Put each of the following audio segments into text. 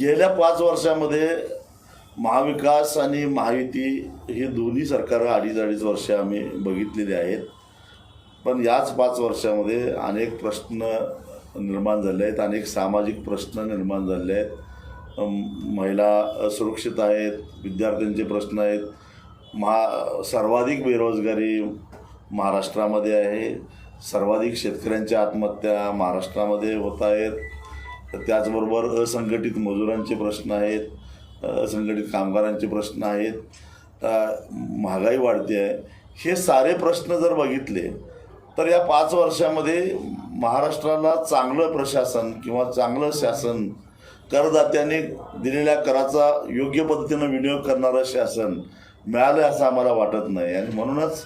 गेल्या पाच वर्षामध्ये महाविकास आणि महायुती हे दोन्ही सरकारं अडीच अडीच वर्ष आम्ही बघितलेली आहेत. पण याच पाच वर्षामध्ये अनेक प्रश्न निर्माण झाले आहेत अनेक सामाजिक प्रश्न निर्माण झाले आहेत. महिला असुरक्षित आहेत विद्यार्थ्यांचे प्रश्न आहेत. महा सर्वाधिक बेरोजगारी महाराष्ट्रामध्ये आहे. सर्वाधिक शेतकऱ्यांच्या आत्महत्या महाराष्ट्रामध्ये होत आहेत. त्याचबरोबर असंघटित मजुरांचे प्रश्न आहेत असंघटित कामगारांचे प्रश्न आहेत महागाई वाढते आहे. हे सारे प्रश्न जर बघितले तर या पाच वर्षामध्ये महाराष्ट्राला चांगलं प्रशासन किंवा चांगलं शासन करदात्याने दिलेल्या कराचा योग्य पद्धतीनं विनियोग करणारं शासन मिळालं असं आम्हाला वाटत नाही. आणि म्हणूनच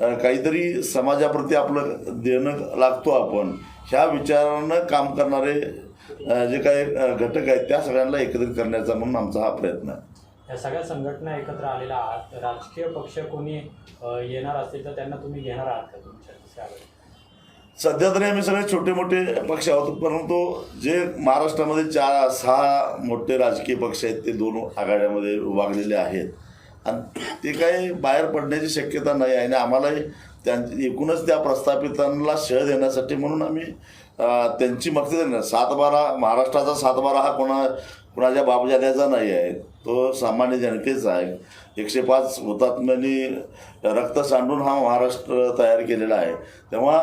काहीतरी समाजाप्रती आपलं देणं लागतो आपण. ह्या विचारानं काम करणारे जे काही घटक आहेत त्या सगळ्यांना एकत्रित करण्याचा म्हणून आमचा हा प्रयत्न आहे. या सगळ्या संघटना एकत्र आलेल्या आहात. राजकीय पक्ष कोणी येणार असतील तर त्यांना तुम्ही घेणार आहात का तुमच्या? सध्या तरी आम्ही सगळे छोटे मोठे पक्ष आहोत परंतु जे महाराष्ट्रामध्ये चार सहा मोठे राजकीय पक्ष आहेत ते दोन आघाड्यामध्ये विभागलेले आहेत. आणि ते काही बाहेर पडण्याची शक्यता नाही आहे आणि आम्हालाही त्यां एकूणच त्या प्रस्थापितांना शह देण्यासाठी म्हणून आम्ही त्यांची मक्ती देणार सातबारा महाराष्ट्राचा सातबारा हा कोणा कुणाच्या बापजाद्याचा नाही आहे. तो सामान्य जनतेचा आहे. एकशे पाच हुतात्म्यांनी रक्त सांडून हा महाराष्ट्र तयार केलेला आहे. तेव्हा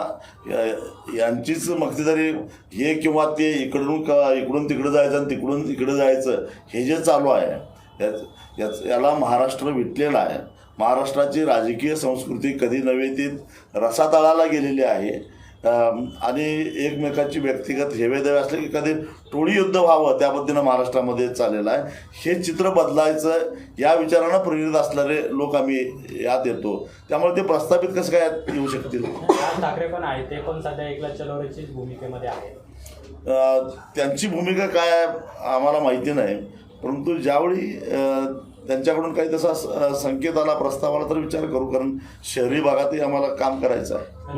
या- यांचीच मक्तीदारी हे किंवा ते इकडून का इकडून तिकडं जायचं आणि तिकडून इकडं जायचं हे जे चालू आहे याच याच याला महाराष्ट्र विटलेला आहे. महाराष्ट्राची राजकीय संस्कृती कधी नव्हे ती रसातळाला गेलेली आहे. आणि एकमेकाची व्यक्तिगत हेवेदेवे असले की कधी टोळी युद्ध व्हावं त्या पद्धतीनं महाराष्ट्रामध्ये चाललेलं आहे. हे चित्र बदलायचं या विचारानं प्रेरित असणारे लोक आम्ही यात येतो. त्यामुळे ते प्रस्थापित कसं काय येऊ शकतील? ठाकरे पण आहेत ते पण सध्या एकला चलोरेचीच भूमिकेमध्ये आहेत. अ, त्यांची भूमिका काय आहे आम्हाला माहिती नाही. परंतु ज्यावेळी त्यांच्याकडून काही तसा संकेत आला प्रस्ताव आला तर विचार करू कारण शहरी भागातही आम्हाला काम करायचं आहे.